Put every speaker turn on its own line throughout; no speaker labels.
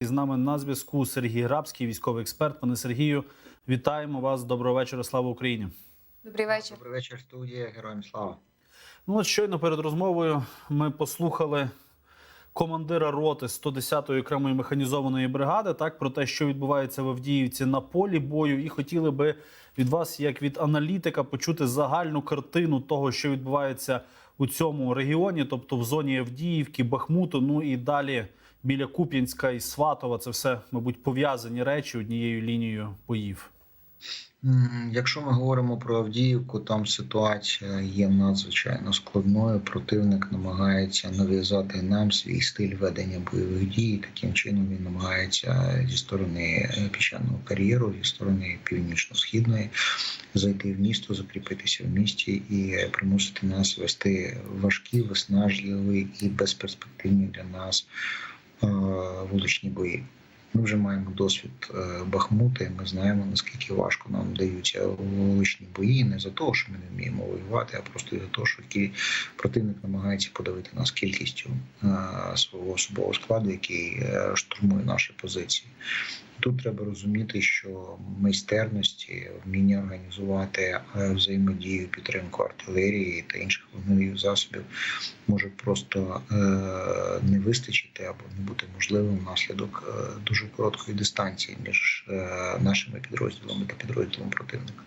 І з нами на зв'язку Сергій Грабський, військовий експерт. Пане Сергію, вітаємо вас. Доброго вечора. Слава Україні.
Добрий вечір.
Добрий вечір, студія. Героям слава.
Ну от щойно перед розмовою ми послухали командира роти 110-ї окремої механізованої бригади, так про те, що відбувається в Авдіївці на полі бою, і хотіли би від вас, як від аналітика, почути загальну картину того, що відбувається у цьому регіоні, тобто в зоні Авдіївки, Бахмуту, ну і далі біля Куп'янська і Сватова. Це все, мабуть, пов'язані речі однією лінією боїв.
Якщо ми говоримо про Авдіївку, там ситуація є надзвичайно складною. Противник намагається нав'язати нам свій стиль ведення бойових дій. Таким чином він намагається зі сторони е, піщаного кар'єру, зі сторони північно-східної зайти в місто, закріпитися в місті і примусити нас вести важкі, виснажливі і безперспективні для нас вуличні бої. Ми вже маємо досвід е, Бахмута, і ми знаємо наскільки важко нам даються вуличні бої. Не за того, що ми не вміємо воювати, а просто за того, що противник намагається подавити нас кількістю е, свого особового складу, який е, штурмує наші позиції. Тут треба розуміти, що майстерності, вміння організувати е, взаємодію, підтримку артилерії та інших вогневих засобів може просто е, не вистачити або не бути можливим внаслідок е, дуже короткої дистанції між нашими підрозділами та підрозділом противника.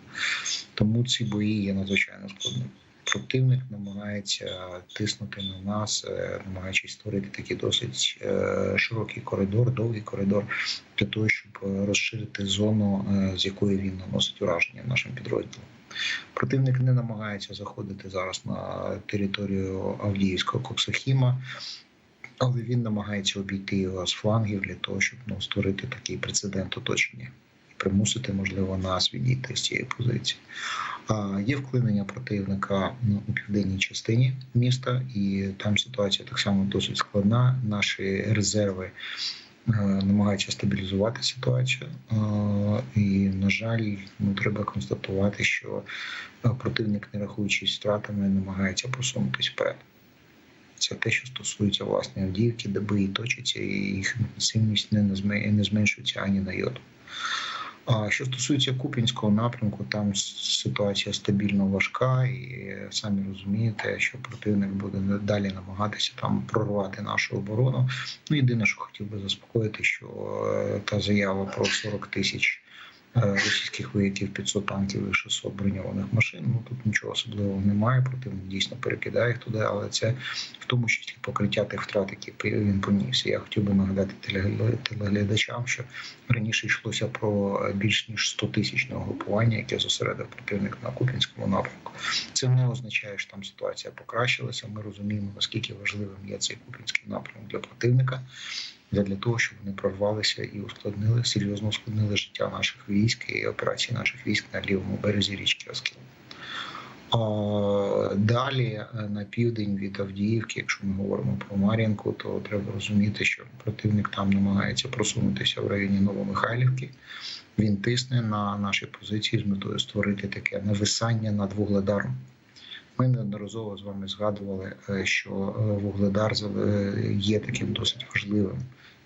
Тому ці бої є надзвичайно складними. Противник намагається тиснути на нас, е, намагаючись створити такий досить е, широкий коридор, довгий коридор для того, щоб е, розширити зону, е, з якої він наносить ураження нашим підрозділам. Противник не намагається заходити зараз на територію Авдіївського Коксахіма, але він намагається обійти його з флангів для того, щоб ну, створити такий прецедент оточення примусити, можливо, нас відійти з цієї позиції. А, Є вклинення противника ну, у південній частині міста, і там ситуація так само досить складна. Наші резерви е, намагаються стабілізувати ситуацію. Е, І, на жаль, ну, треба констатувати, що е, противник, не рахуючись втратами, намагається просунутися вперед. Це те, що стосується власне Авдіївки, де бої точаться, і їх інтенсивність не зменшується ані на йоту. А що стосується Купінського напрямку, там ситуація стабільно важка, і самі розумієте, що противник буде далі намагатися там прорвати нашу оборону. Ну єдине, що хотів би заспокоїти, що е, та заява про 40 тисяч російських вояків, 500 танків і 600 броньованих машин. Ну тут нічого особливого немає. Противник дійсно перекидає їх туди, але це в тому числі покриття тих втрат, які він поніс. Я хотів би нагадати телегля- телеглядачам, що раніше йшлося про більш ніж 100 тисячне угрупування, яке зосередив противник на Купінському напрямку. Це не означає, що там ситуація покращилася. Ми розуміємо, наскільки важливим є цей Купінський напрямок для противника. Для того, щоб вони прорвалися і ускладнили серйозно ускладнили життя наших військ і операції наших військ на лівому березі річки Оскіл. Далі е, на південь від Авдіївки, якщо ми говоримо про Мар'їнку, то треба розуміти, що противник там намагається просунутися в районі Новомихайлівки. Він тисне на наші позиції з метою створити таке нависання над вугледаром. Ми неодноразово з вами згадували, е, що е, вугледар е, є таким досить важливим,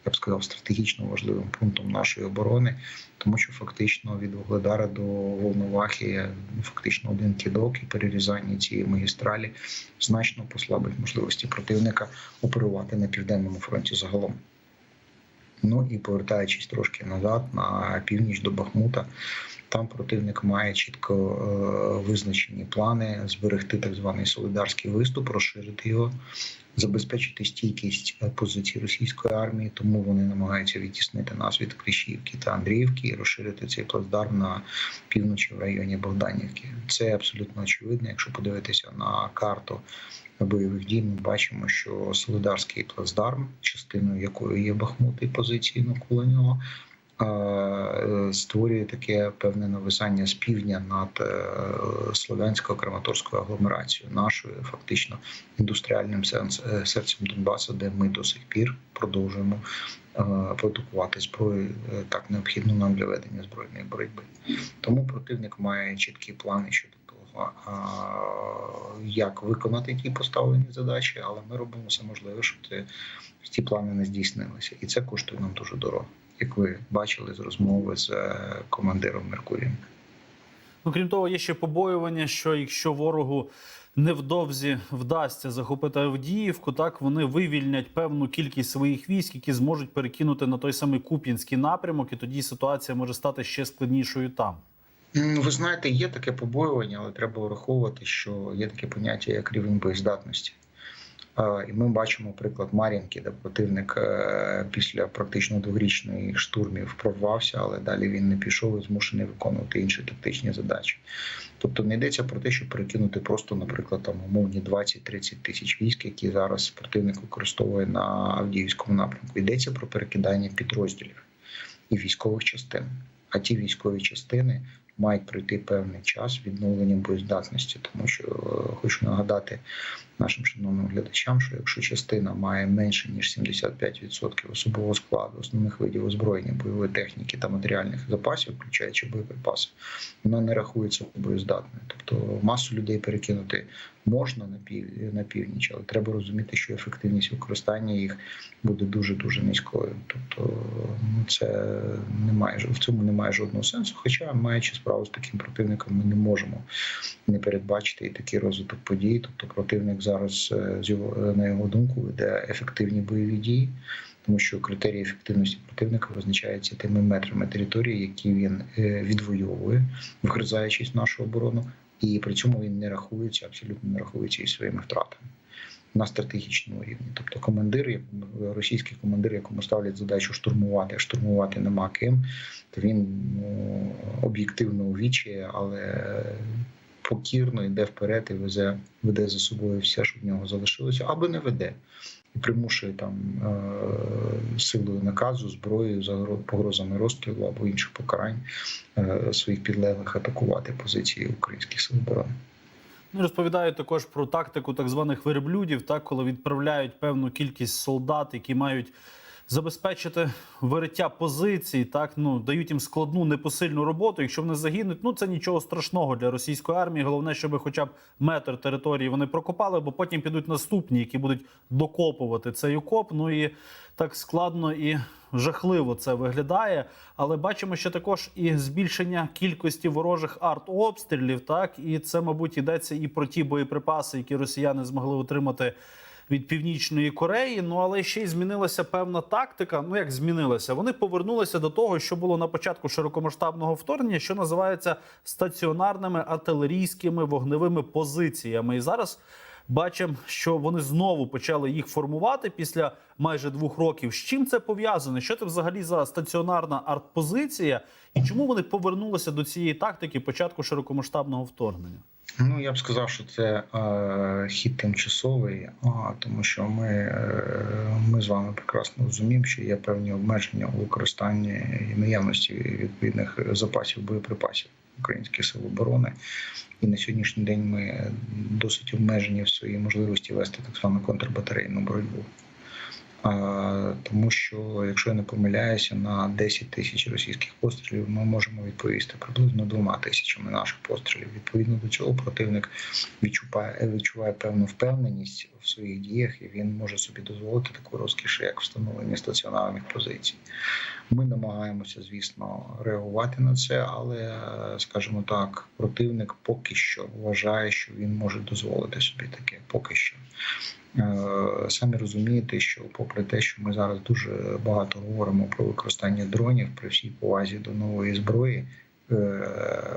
я б сказав, стратегічно важливим пунктом нашої оборони, тому що фактично від вугледара до Волновахи фактично один кидок і перерізання цієї магістралі значно послабить можливості противника оперувати на південному фронті загалом. Ну і повертаючись трошки назад на північ до Бахмута, там противник має чітко е, визначені плани зберегти так званий солідарський виступ, розширити його, забезпечити стійкість е, позицій російської армії. Тому вони намагаються відтіснити нас від Кліщівки та Андріївки і розширити цей плацдарм на півночі в районі Богданівки. Це абсолютно очевидно. Якщо подивитися на карту бойових дій, ми бачимо, що Солидарський плацдарм, частиною якої є Бахмут і позиції навколо нього. Е, Створює таке певне нависання з півдня над е, слов'янською краматорською агломерацією, нашою фактично індустріальним е, серцем Донбасу, де ми до сих пір продовжуємо продукувати зброю так необхідну нам для ведення збройної боротьби. Тому противник має чіткі плани щодо того, як виконати ті поставлені задачі, але ми робимо все можливе, щоб ті плани не здійснилися. І це коштує нам дуже дорого, як ви бачили з розмови з е, командиром Меркурієм.
Ну, крім того, є ще побоювання, що якщо ворогу невдовзі вдасться захопити Авдіївку, так вони вивільнять певну кількість своїх військ, які зможуть перекинути на той самий Куп'янський напрямок, і тоді ситуація може стати ще складнішою там.
Ви знаєте, є таке побоювання, але треба враховувати, що є таке поняття як рівень боєздатності. Е, І ми бачимо приклад Мар'їнки, де противник е, після практично двохрічної штурмів прорвався, але далі він не пішов і змушений виконувати інші тактичні задачі. Тобто не йдеться про те, щоб перекинути просто, наприклад, там умовні 20-30 тисяч військ, які зараз противник використовує на Авдіївському напрямку. Йдеться про перекидання підрозділів і військових частин. А ті військові частини мають пройти певний час відновлення боєздатності, тому що е, хочу нагадати нашим шановним глядачам, що якщо частина має менше ніж 75% особового складу, основних видів озброєння, бойової техніки та матеріальних запасів, включаючи боєприпаси, вона не рахується боєздатною. Тобто масу людей перекинути можна на пів на північ, але треба розуміти, що ефективність використання їх буде дуже дуже низькою. Тобто, ну це немає в цьому немає жодного сенсу. Хоча, маючи справу з таким противником, ми не можемо не передбачити і такий розвиток подій. Тобто, противник зараз е, з його на його думку веде ефективні бойові дії. Тому що критерії ефективності противника визначаються тими метрами території, які він е, відвоює, вгризаючись в нашу оборону, і при цьому він не рахується, абсолютно не рахується і своїми втратами на стратегічному рівні. Тобто, командир, російський командир, якому ставлять задачу штурмувати, а штурмувати нема ким, то він ну, об'єктивно у вічі, але покірно йде вперед і везе, веде за собою все, що в нього залишилося, або не веде. І примушує там е, силою наказу, зброєю, погрозами розстрілу або інших покарань е, своїх підлеглих атакувати позиції українських сил оборони.
Ну, розповідають також про тактику так званих верблюдів, так коли відправляють певну кількість солдат, які мають забезпечити вириття позицій, так ну дають їм складну непосильну роботу. Якщо вони загинуть, ну це нічого страшного для російської армії. Головне, щоб хоча б метр території вони прокопали, бо потім підуть наступні, які будуть докопувати цей окоп. Ну і так складно і жахливо це виглядає. Але бачимо, що також і збільшення кількості ворожих артобстрілів. Так і це, мабуть, йдеться і про ті боєприпаси, які росіяни змогли отримати. Від північної Кореї, ну але ще й змінилася певна тактика. Ну як змінилася? Вони повернулися до того, що було на початку широкомасштабного вторгнення, що називається стаціонарними артилерійськими вогневими позиціями. І зараз бачимо, що вони знову почали їх формувати після майже двох років. З чим це пов'язане? Що це взагалі за стаціонарна артпозиція, і чому вони повернулися до цієї тактики початку широкомасштабного вторгнення?
Ну я б сказав, що це е, хід тимчасовий, а, тому що ми, е, ми з вами прекрасно розуміємо, що є певні обмеження у використанні і наявності відповідних запасів боєприпасів українських сил оборони. І на сьогоднішній день ми досить обмежені в своїй можливості вести так звану контрбатарейну боротьбу. Тому що, якщо я не помиляюся, на 10 тисяч російських пострілів ми можемо відповісти приблизно двома тисячами наших пострілів. Відповідно до цього, противник відчуває, відчуває певну впевненість в своїх діях, і він може собі дозволити таку розкіш, як встановлення стаціонарних позицій. Ми намагаємося, звісно, реагувати на це, але, скажімо так, противник поки що вважає, що він може дозволити собі таке. Поки що. Е, Самі розумієте, що попри те, що ми зараз дуже багато говоримо про використання дронів при всій повазі до нової зброї, е,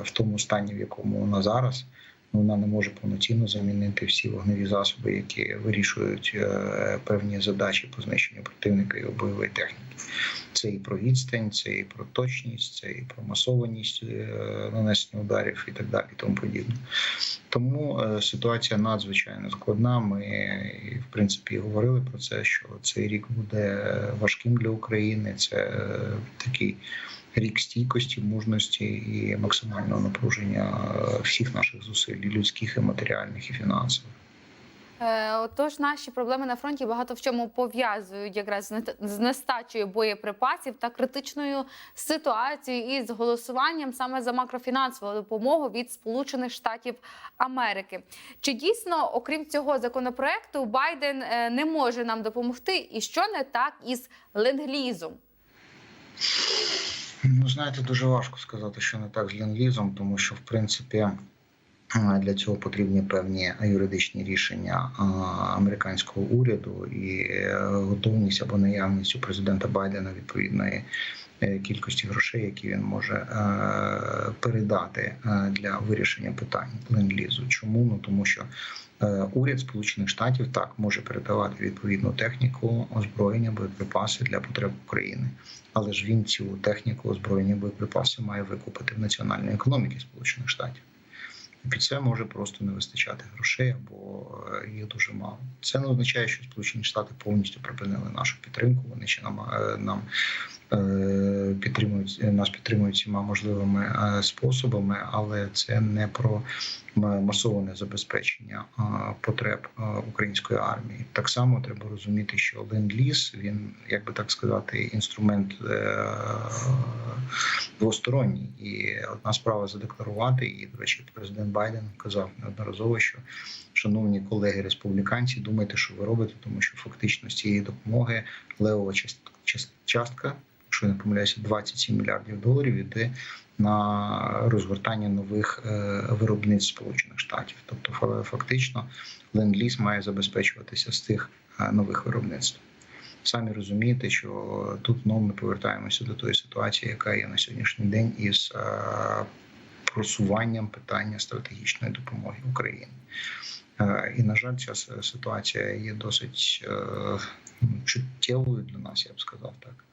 в тому стані, в якому вона зараз, вона не може повноцінно замінити всі вогневі засоби, які вирішують е, певні задачі по знищенню противника і бойової техніки. Це і про відстань, це і про точність, це і про масованість е, нанесення ударів і так далі, і тому подібне. Тому е, ситуація надзвичайно складна. Ми в принципі говорили про це, що цей рік буде важким для України. Це такий рік стійкості, мужності і максимального напруження е, всіх наших зусиль, і людських, і матеріальних, і фінансових.
Е, Отож, наші проблеми на фронті багато в чому пов'язують якраз з нестачею боєприпасів та критичною ситуацією із голосуванням саме за макрофінансову допомогу від Сполучених Штатів Америки. Чи дійсно, окрім цього законопроекту, Байден е, не може нам допомогти? І що не так із ленд-лізом?
Ну, знаєте, дуже важко сказати, що не так з ленд-лізом, тому що в принципі для цього потрібні певні юридичні рішення американського уряду і е, готовність або наявність у президента Байдена відповідної е, кількості грошей, які він може е, передати для вирішення питань ленд-лізу. Чому? Ну тому що уряд Сполучених Штатів так може передавати відповідну техніку, озброєння, боєприпаси для потреб України але ж він цю техніку озброєння боєприпаси має викупити в національної економіки Сполучених Штатів. Під це може просто не вистачати грошей або е, їх дуже мало. Це не означає, що Сполучені Штати повністю припинили нашу підтримку. Вони ще нам, е, нам е, підтримують нас підтримують всіма можливими е, способами, але це не про масоване забезпечення е, потреб е, української армії. Так само треба розуміти, що ленд-ліз він, як би так сказати, інструмент е, двосторонній. І одна справа задекларувати. І, до речі, президент Байден казав неодноразово, що шановні колеги республіканці, думайте, що ви робите, тому що фактично з цієї допомоги левова част- част- частка, якщо не помиляюся, 27 мільярдів доларів іде на розгортання нових е, виробництв Сполучених Штатів. Тобто, фактично, ленд-ліз має забезпечуватися з тих е, нових виробництв. Самі розумієте, що тут знову ми повертаємося до тої ситуації, яка є на сьогоднішній день із е, просуванням питання стратегічної допомоги Україні. І на жаль, ця ситуація є досить е, чуттєвою для нас, я б сказав так,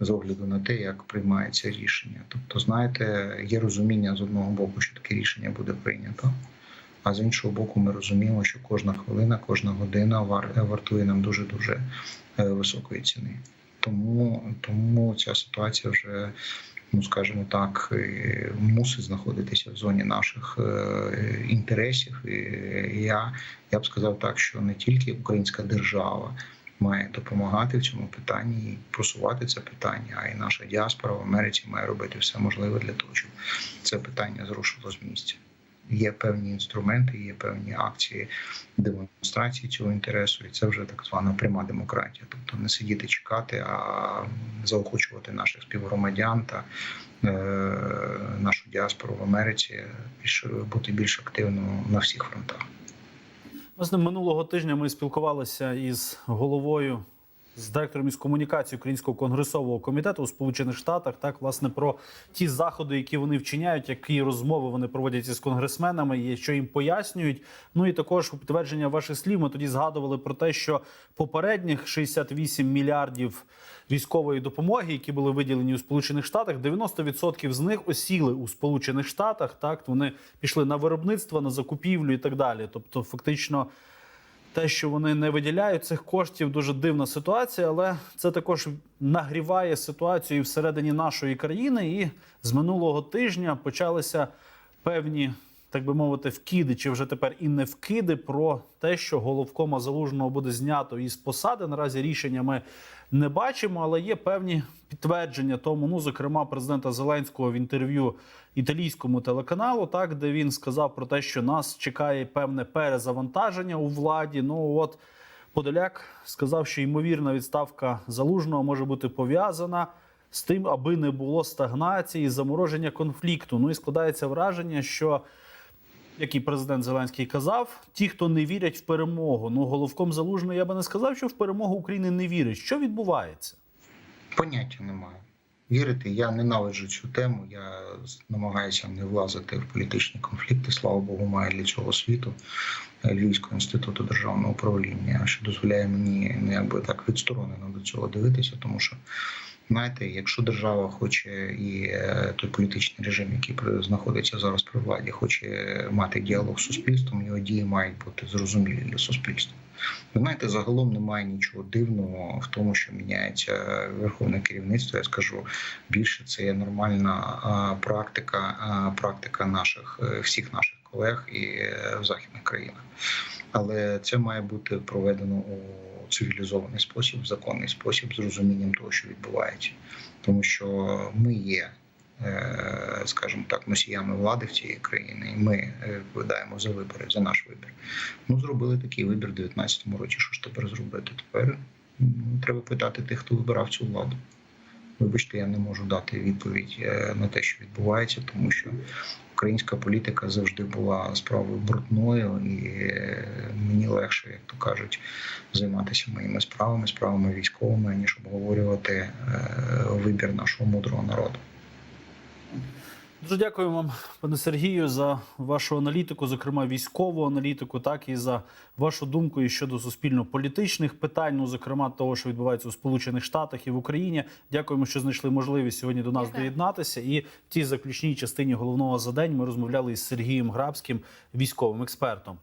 з огляду на те, як приймається рішення. Тобто, знаєте, є розуміння з одного боку, що таке рішення буде прийнято. А з іншого боку, ми розуміємо, що кожна хвилина, кожна година вар- вартує нам дуже дуже високої ціни. Тому, тому ця ситуація вже, ну скажімо так, е, мусить знаходитися в зоні наших е, інтересів. І я, я б сказав так, що не тільки українська держава має допомагати в цьому питанні і просувати це питання, а й наша діаспора в Америці має робити все можливе для того, щоб це питання зрушило з місця. Є певні інструменти, є певні акції демонстрації цього інтересу, і це вже так звана пряма демократія. Тобто не сидіти чекати, а заохочувати наших співгромадян та е, нашу діаспору в Америці бути більш активно на всіх фронтах.
Власне, минулого тижня ми спілкувалися із головою з директором із комунікації Українського конгресового комітету у Сполучених Штатах. Так, власне, про ті заходи, які вони вчиняють, які розмови вони проводять із конгресменами, і що їм пояснюють. Ну і також у підтвердження ваших слів ми тоді згадували про те, що попередніх 68 мільярдів військової допомоги, які були виділені у Сполучених Штатах, 90% з них осіли у Сполучених Штатах. Так вони пішли на виробництво, на закупівлю і так далі. Тобто, фактично. Те, що вони не виділяють цих коштів, дуже дивна ситуація, але це також нагріває ситуацію і всередині нашої країни. І з минулого тижня почалися певні, так би мовити, вкиди, чи вже тепер і не вкиди про те, що головкома залужного буде знято із посади. Наразі рішення ми не бачимо, але є певні підтвердження тому. Ну, зокрема, президента Зеленського в інтерв'ю італійському телеканалу, так де він сказав про те, що нас чекає певне перезавантаження у владі. Ну от Подоляк сказав, що ймовірна відставка залужного може бути пов'язана з тим, аби не було стагнації, замороження конфлікту. Ну і складається враження, що як і президент Зеленський казав, ті, хто не вірять в перемогу. Ну, головком залужного я би не сказав, що в перемогу України не вірить. Що відбувається?
Поняття немає. Вірити, я ненавиджу цю тему. Я намагаюся не влазити в політичні конфлікти. Слава Богу, маю для цього світу е, Львівського інституту державного управління, що дозволяє мені якби так відсторонено до цього дивитися, тому що. Знаєте, якщо держава хоче і е, той політичний режим, який знаходиться зараз при владі, хоче мати діалог з суспільством, його дії мають бути зрозумілі для суспільства. Ви знаєте, загалом немає нічого дивного в тому, що міняється верховне керівництво. Я скажу більше, це є нормальна практика, практика наших е, всіх наших колег і е, в західних країнах. Але це має бути проведено у цивілізований спосіб, в законний спосіб, з розумінням того, що відбувається, тому що ми є. е, Скажімо так, носіями влади в цій країні, і ми е, відповідаємо за вибори, за наш вибір. Ну, зробили такий вибір у 2019 році. Що ж тепер зробити? Тепер треба питати тих, хто вибирав цю владу. Вибачте, я не можу дати відповідь е, на те, що відбувається, тому що українська політика завжди була справою брудною, і е, мені легше, як то кажуть, займатися моїми справами, справами військовими, ніж обговорювати е, вибір нашого мудрого народу.
Дуже дякую вам, пане Сергію, за вашу аналітику, зокрема військову аналітику, так і за вашу думку і щодо суспільно-політичних питань, ну зокрема того, що відбувається у Сполучених Штатах і в Україні. Дякуємо, що знайшли можливість сьогодні до нас
Дякую.
доєднатися. І в тій заключній частині головного за день ми розмовляли із Сергієм Грабським, військовим експертом.